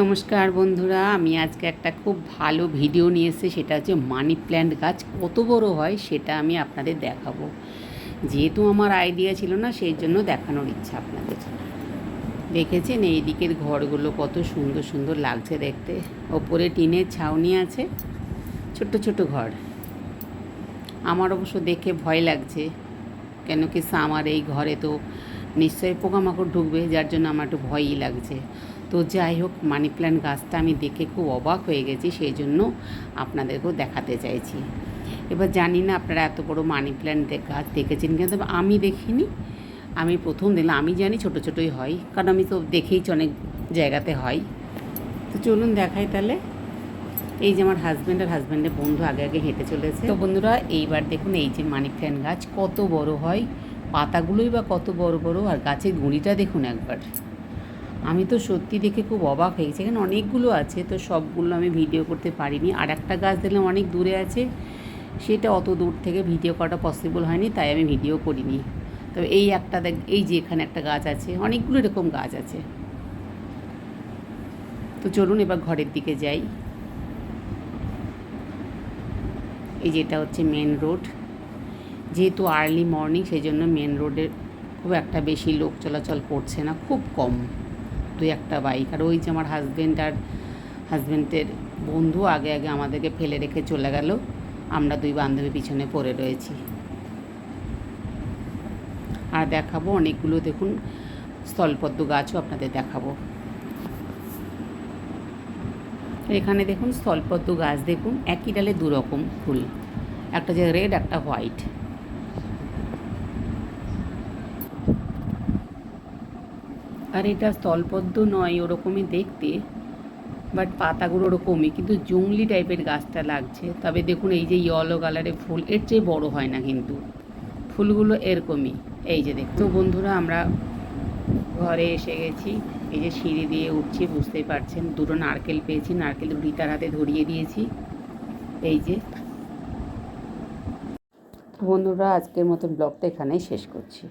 নমস্কার বন্ধুরা, আমি আজকে একটা খুব ভালো ভিডিও নিয়ে এসেছি, সেটা হচ্ছে মানি প্ল্যান্ট গাছ কত বড় হয় সেটা আমি আপনাদের দেখাবো। যেহেতু আমার আইডিয়া ছিল না, সেই জন্য দেখানোর ইচ্ছা আপনাদের। দেখেছেন এই দিকের ঘরগুলো কত সুন্দর সুন্দর লাগছে দেখতে। ওপরে টিনের ছাউনি আছে, ছোট্ট ছোট ঘর। আমার অবশ্য দেখে ভয় লাগছে, কেন কি আমার এই ঘরে তো নিশ্চয়ই পোকামাকড় ঢুকবে, যার জন্য আমার একটু ভয়ই লাগছে। তো যাই হোক মানি প্ল্যান্ট গাছটা আমি দেখে খুব অবাক হয়ে গেছি, সেই জন্য আপনাদেরকেও দেখাতে চাইছি। এবার জানি না আপনারা এত বড় মানি প্ল্যান্ট গাছ দেখেছেন কিন্তু আমি দেখিনি। আমি প্রথম দেখলাম, আমি জানি ছোট ছোটোই হয়, কারণ আমি তো দেখেইছি অনেক জায়গাতে হয়। তো চলুন দেখাই তাহলে। এই যে আমার হাজব্যান্ড আর হাজব্যান্ডের বন্ধু আগে আগে হেঁটে চলেছে। তো বন্ধুরা, এইবার দেখুন এই যে মানি প্ল্যান্ট গাছ কত বড় হয়। পাতাগুলোই বা কত বড় বড়, আর গাছের গুঁড়িটা দেখুন একবার। আমি তো সত্যি দেখে খুব অবাক হয়ে গেছি। এখানে অনেকগুলো আছে, তো সবগুলো আমি ভিডিও করতে পারিনি। আর একটা গাছ দেখলাম অনেক দূরে আছে, সেটা অত দূর থেকে ভিডিও করাটা পসিবল হয়নি, তাই আমি ভিডিও করিনি। তবে এই একটা দেখ, এই যে এখানে একটা গাছ আছে, অনেকগুলো এরকম গাছ আছে। তো চলুন এবার ঘরের দিকে যাই। এই যেটা হচ্ছে মেন রোড যেহেতু আর্লি মর্নিং সেই জন্য মেন রোডের খুব একটা বেশি লোক চলাচল করছে না, খুব কম। দুই একটা বাইক আর ওই যে আমার হাজব্যান্ড আর হাজব্যান্ডের বন্ধু আগে আগে আমাদেরকে ফেলে রেখে চলে গেল। আমরা দুই বান্ধবী পিছনে পড়ে রয়েছি। আর দেখাবো অনেকগুলো, দেখুন, স্থলপদ্ম গাছও আপনাদের দেখাবো। এখানে দেখুন, স্থলপদ্ম গাছ, দেখুন, একই ডালে দু রকম ফুল। একটা যে রেড একটা হোয়াইট আর এটা স্থলপদ্ম নয় ওরকমই দেখতে বাট পাতাগুলো ওরকমই, কিন্তু জংলি টাইপের গাছটা লাগছে। তবে দেখুন এই যে ইয়েলো কালারের ফুল, এর চেয়ে বড় হয় না কিন্তু। ফুলগুলো এরকমই। এই যে দেখ তো বন্ধুরা, আমরা ঘরে এসে গেছি। এই যে সিঁড়ি দিয়ে উঠছি, বুঝতেই পারছেন, দুটো নারকেল পেয়েছি, নারকেল রিতার হাতে ধরিয়ে দিয়েছি। এই যে। বন্ধুরা, আজকের মতো ব্লগটা এখানেই শেষ করছি।